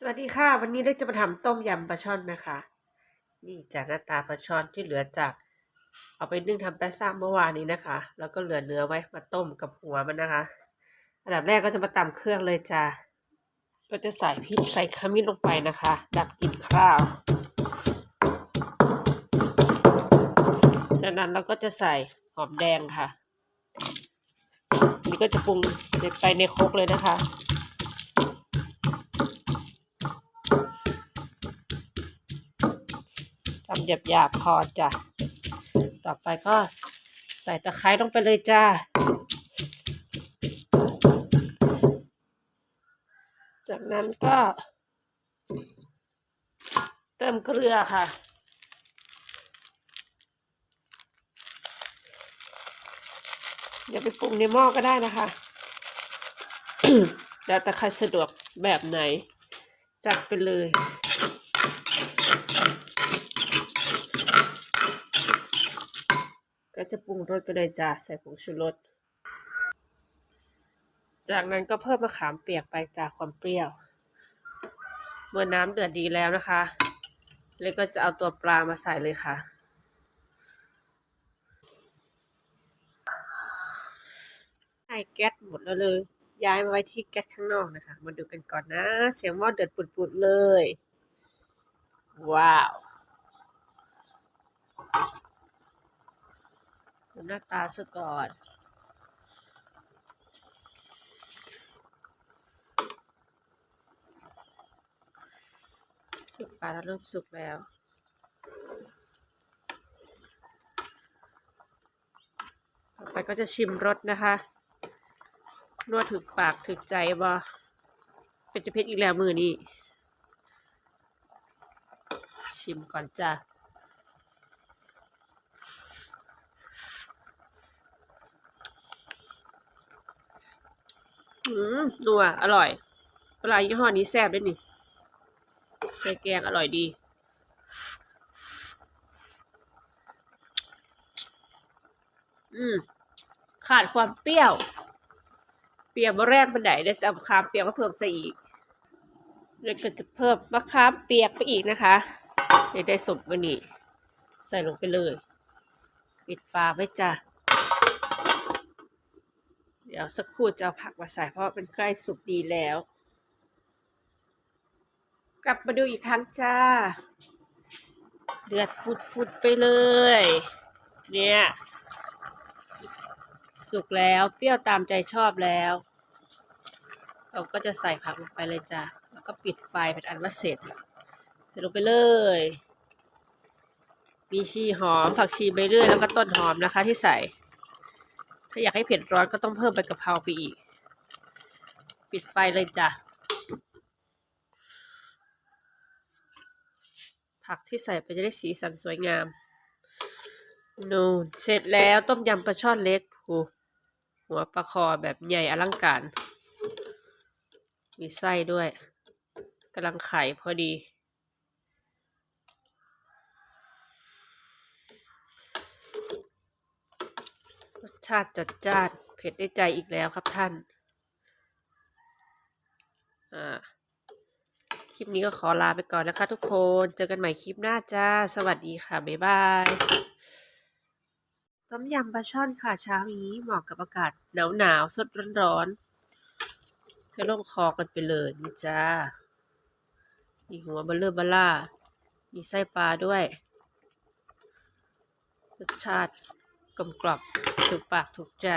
สวัสดีค่ะ วันนี้เราจะมาทำต้มยำปลาช่อนนะคะ นี่จากหน้าตาปลาช่อนที่เหลือจาก เอาไปนึ่งทำแป้ซ่าเมื่อวานนี้นะคะ แล้วก็เหลือเนื้อไว้มาต้มกับหัวมันนะคะอันดับแรกก็จะมาตำเครื่องเลยจ้าก็จะใส่พริกใส่ขมิ้นลงไปนะคะ ดับกลิ่นคราวจากนั้นเราก็จะใส่หอมแดงค่ะ นี่ก็จะปรุงไปในครกเลยนะคะ ทำหยาบๆพอจ้ะ ต่อไปก็ใส่ตะไคร้ลงไปเลยจ้า จากนั้นก็เติมเกลือค่ะ อย่าไปปรุงในหม้อก็ได้นะคะแล้วแต่ใครสะดวกแบบไหน จัดไปเลย จะปรุงรสไปเลยจ้ะใส่ผงชูรส จากนั้นก็เพิ่มมะขามเปียกไปจากความเปรี้ยว เมื่อน้ำเดือดดีแล้วนะคะ เลยก็จะเอาตัวปลามาใส่เลยค่ะ ไอแก๊สหมดแล้วเลย ย้ายมาไว้ที่แก๊สข้างนอกนะคะ มาดูกันก่อนนะ เสียงหม้อเดือดปุดๆเลย ว้าว หน้าตาซะก่อนปลาเริ่มสุกแล้วต่อไปก็จะชิมรสนะคะนวดถึกปากถึกใจบ่เป็นจะเพชรอีกแล้วมือนี้ ชิมก่อนจ้ะ อืมนัวอร่อยปลายี่ห้อนี้แซ่บด้วยนี่ใส่แกงอร่อยดี อืม ขาดความเปรี้ยว เปรี้ยวมะแรกบันไดได้เอามะขามเปียกมาเพิ่มใส่อีกแล้วก็จะเพิ่มมะขามเปียกไปอีกนะคะเดี๋ยวได้สมวันนี้ใส่ลงไปเลย ปิดฝาไว้จ้ะ ดี๋ยวสักครู่จะเอาผักมาใส่เพราะเป็นใกล้สุกดีแล้ว กลับมาดูอีกครั้งจ้า เดือดฟุดๆไปเลย เนี่ยสุกแล้วเปรี้ยวตามใจชอบแล้ว เราก็จะใส่ผักลงไปเลยจ้ะแล้วก็ปิดไฟเป็นอันว่าเสร็จใส่ลงไปเลย มีชีหอมผักชีใบเลื่อยแล้วก็ต้นหอมนะคะที่ใส่าอยากให้เผ็ดร้อนก็ต้องเพิ่มใบกะเพราไปอีก ปิดไฟเลยจ้ะ ผักที่ใส่ไปจะได้สีสันสวยงาม นูนเสร็จแล้วต้มยำปลาช่อนเล็กโอ้หัวปลาคอแบบใหญ่อลังการ มีไส้ด้วยกำลังไข่พอดี ชาติจัดจ้านเผ็ดได้ใจอีกแล้วครับท่าน อ่า คลิปนี้ก็ขอลาไปก่อนนะคะทุกคน เจอกันใหม่คลิปหน้าจ้า สวัสดีค่ะ บ๊ายบายต้มยำปลาช่อนค่ะเช้านี้เหมาะกับอากาศหนาวหนาวๆสดร้อนๆให้ลงคอกันไปเลยนี่จ้ามีหัวเบลเลอร์บลล่า มีไส้ปลาด้วย รสชาติ กลมกลอบถูกปากถูกใจ